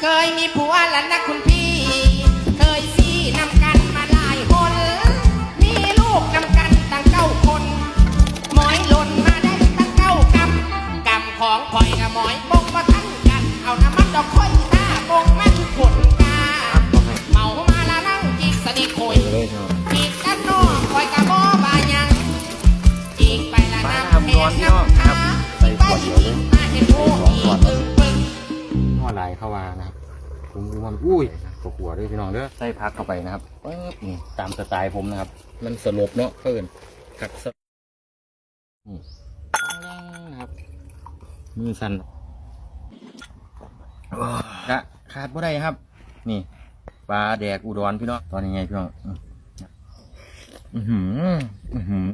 เคยมีผัวแล้วนะคุณพี่ เคยซี่นำกันมาหลายคน มีลูกนำกันตั้งเก้าคนหมอยหล่นมาได้ตั้งเก้ากำกำของคอยกับหมอยบกมาทั้งกัน เอาน้ำมันดอกค่อยตาบกมันขนกาเมามาละนั่งจิกสนิทคุยจิกกันนอกคอยกับบ่บายังจีกไปละน้ำเพลน้ำตาจิกไปจิกมาเห็น ลายเข้ามานะครับผมดูมันอุ้ยตัวขัวด้วยพี่น้องเด้อใส่พักเข้าไปนะครับปึ๊บนี่ตามสไตล์ผมนะครับ มันสลบเนาะเพิ่อนขัดสลบนี่นะครับมือสั่นกะขาดบ่ได้ครับ นี่ปลาแดกอุดรพี่น้องตอนนี้ไงพี่น้องอือหืออือหือ